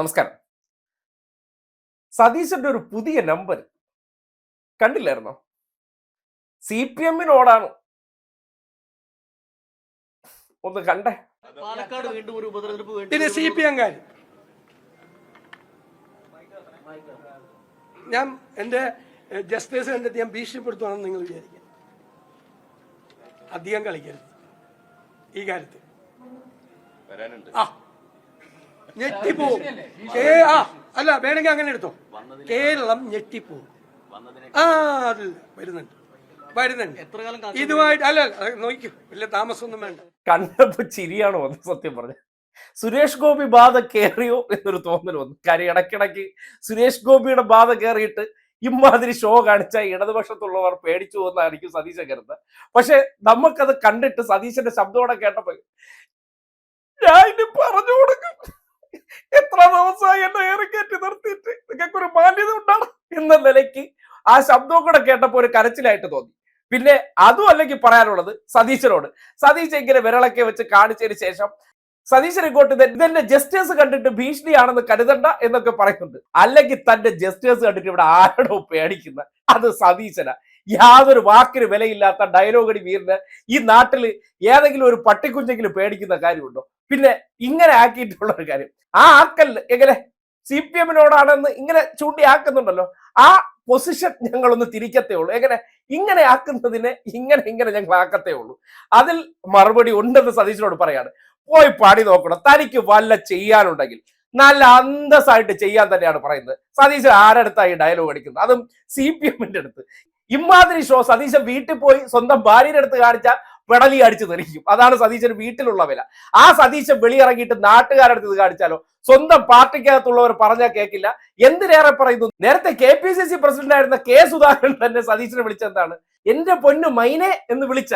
നമസ്കാരം. സതീശന്റെ ഒരു പുതിയ നമ്പർ കണ്ടില്ലായിരുന്നോ? സി പി എമ്മിനോടാണ് ഒന്ന് കണ്ടേ. പാലക്കാട് വീണ്ടും ഒരു ഉപതെരഞ്ഞെടുപ്പ് സി പി എംകാർ ഞാൻ എന്റെ ജസ്റ്റിസ് കണ്ടെത്തി ഞാൻ ഭീഷണിപ്പെടുത്തുവാണെന്ന് നിങ്ങൾ വിചാരിക്കാം. അധികം കളിക്കരുത്. ഈ കാര്യത്തിൽ. ആ ഞെട്ടിപ്പോവും കേ ആ അല്ല വേണമെങ്കിൽ അങ്ങനെ എടുത്തോ. കേരളം ഞെട്ടിപ്പോവും ആ അതില്ല വരുന്നുണ്ട്. വരുന്നുണ്ട്. എത്ര കാലം ഇതുമായിട്ട് അല്ല അല്ല, നോക്കൂ. വലിയ താമസമൊന്നും വേണ്ട. കണ്ടപ്പോ ചിരിയാണ് വന്നത് സത്യം പറഞ്ഞു. സുരേഷ് ഗോപി ബാധ കേറിയോ എന്നൊരു തോന്നൽ വന്നു. കാര്യം ഇടയ്ക്കിടയ്ക്ക് സുരേഷ് ഗോപിയുടെ ബാധ കയറിയിട്ട് ഇമാതിരി ഷോ കാണിച്ച ഇടതുപക്ഷത്തുള്ളവർ പേടിച്ചു പോകുന്നതായിരിക്കും സതീശൻ കരുതുന്നത് പക്ഷെ നമുക്കത് കണ്ടിട്ട് സതീശന്റെ ശബ്ദമോടെ കേട്ടപ്പോ ഞാൻ പറഞ്ഞു കൊടുക്കും. എത്ര ദിവസമായി എന്നെ ഏറിക്കയറ്റി നിർത്തിയിട്ട്? നിങ്ങൾക്ക് ഒരു മാന്യത ഉണ്ടാണ് എന്ന നിലയ്ക്ക് ആ ശബ്ദവും കൂടെ കേട്ടപ്പോ ഒരു കരച്ചിലായിട്ട് തോന്നി. പിന്നെ അതും അല്ലെങ്കിൽ പറയാനുള്ളത് സതീശനോട്. സതീശൻ ഇങ്ങനെ വിരളൊക്കെ വെച്ച് കാണിച്ചതിന് ശേഷം സതീശൻ ഇങ്ങോട്ട് ഇത് ഇതെന്റെ ജസ്റ്റേഴ്സ് കണ്ടിട്ട് ഭീഷണിയാണെന്ന് കരുതണ്ട എന്നൊക്കെ പറയുന്നുണ്ട്. അല്ലെങ്കിൽ തന്റെ ജസ്റ്റേഴ്സ് കണ്ടിട്ട് ഇവിടെ ആരോടോ പേടിക്കുന്ന? അത് സതീശന. യാതൊരു വാക്കിന് വിലയില്ലാത്ത ഡയലോഗടി വീറിന് ഈ നാട്ടിൽ ഏതെങ്കിലും ഒരു പട്ടിക്കുഞ്ഞെങ്കിലും പേടിക്കുന്ന കാര്യമുണ്ടോ? പിന്നെ ഇങ്ങനെ ആക്കിയിട്ടുള്ള ഒരു കാര്യം. ആ ആക്കൽ എങ്ങനെ സി പി എമ്മിനോടാണെന്ന് ഇങ്ങനെ ചൂണ്ടി ആക്കുന്നുണ്ടല്ലോ ആ പൊസിഷൻ ഞങ്ങളൊന്ന് തിരിക്കത്തേ ഉള്ളൂ. എങ്ങനെ? ഇങ്ങനെ ആക്കുന്നതിനെ ഇങ്ങനെ ഇങ്ങനെ ഞങ്ങൾ ആക്കത്തേ ഉള്ളൂ. അതിൽ മറുപടി ഉണ്ടെന്ന് സതീശനോട് പറയാണ്. പോയി പാടി നോക്കണം. തനിക്ക് വല്ല ചെയ്യാനുണ്ടെങ്കിൽ. നല്ല അന്തസ്സായിട്ട് ചെയ്യാൻ തന്നെയാണ് പറയുന്നത്. സതീശൻ ആരടുത്തായി ഡയലോഗ് അടിക്കുന്നത്? അതും സി പി എമ്മിന്റെ അടുത്ത്. ഇമ്മാതിരി ഷോ സതീശൻ വീട്ടിൽ പോയി സ്വന്തം ഭാര്യയുടെ അടുത്ത് കാണിച്ച പെടലി അടിച്ചു തെറിക്കും. അതാണ് സതീശൻ വീട്ടിലുള്ള വില. ആ സതീശൻ വെളിയിറങ്ങിയിട്ട് നാട്ടുകാരടുത്ത് ഇത് കാണിച്ചാലോ? സ്വന്തം പാർട്ടിക്കകത്തുള്ളവർ പറഞ്ഞാൽ കേൾക്കില്ല എന്തിനേറെ പറയുന്നു? നേരത്തെ K P C C president ആയിരുന്ന കെ സുധാകരൻ തന്നെ സതീശനെ വിളിച്ചെന്താണ്? എന്റെ പൊന്നു മൈനെ എന്ന് വിളിച്ച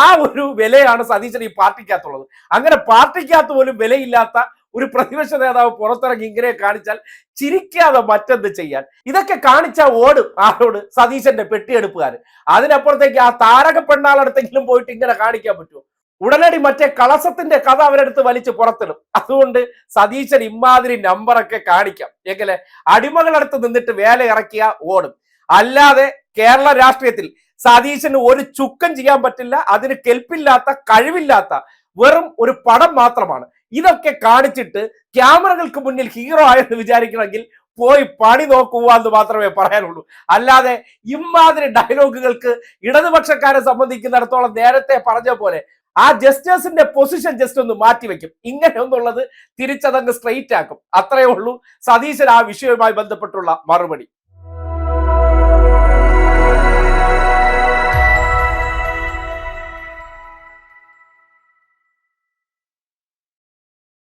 ആ ഒരു വിലയാണ് സതീശൻ ഈ പാർട്ടിക്കകത്തുള്ളത്. അങ്ങനെ പാർട്ടിക്കകത്ത് പോലും വിലയില്ലാത്ത ഒരു പ്രതിപക്ഷ നേതാവ് പുറത്തിറങ്ങി ഇങ്ങനെ കാണിച്ചാൽ ചിരിക്കാതെ മറ്റെന്ത് ചെയ്യാൻ? ഇതൊക്കെ കാണിച്ചാൽ ഓടും ആരോട്? സതീശന്റെ പെട്ടിയെടുപ്പുകാർ അതിനപ്പുറത്തേക്ക് ആ താരക പെണ്ണാളടുത്തെങ്കിലും പോയിട്ട് ഇങ്ങനെ കാണിക്കാൻ പറ്റുമോ? ഉടനടി മറ്റേ കളസത്തിന്റെ കഥ അവരെടുത്ത് വലിച്ചു പുറത്തിടും. അതുകൊണ്ട് സതീശൻ ഇമാതിരി നമ്പറൊക്കെ കാണിക്കാം. എങ്ങനെ? അടിമകളടുത്ത് നിന്നിട്ട് വേല ഇറക്കിയ ഓടും. അല്ലാതെ കേരള രാഷ്ട്രീയത്തിൽ സതീശന് ഒരു ചുക്കം ചെയ്യാൻ പറ്റില്ല അതിന് കെൽപ്പില്ലാത്ത കഴിവില്ലാത്ത വെറും ഒരു പടം മാത്രമാണ്. ഇതൊക്കെ കാണിച്ചിട്ട് ക്യാമറകൾക്ക് മുന്നിൽ ഹീറോ ആയെന്ന് വിചാരിക്കണമെങ്കിൽ പോയി പണി നോക്കുക എന്ന് മാത്രമേ പറയാനുള്ളൂ. അല്ലാതെ ഇമാതിരി ഡയലോഗുകൾക്ക് ഇടതുപക്ഷക്കാരെ സംബന്ധിക്കുന്നിടത്തോളം നേരത്തെ പറഞ്ഞ പോലെ ആ ജസ്റ്റേഴ്സിന്റെ പൊസിഷൻ ജസ്റ്റ് ഒന്ന് മാറ്റിവെക്കും ഇങ്ങനെ ഒന്നുള്ളത് തിരിച്ചതങ്ങ് സ്ട്രെയിറ്റ് ആക്കും. അത്രയേ ഉള്ളൂ. സതീശൻ ആ വിഷയവുമായി ബന്ധപ്പെട്ടുള്ള മറുപടി.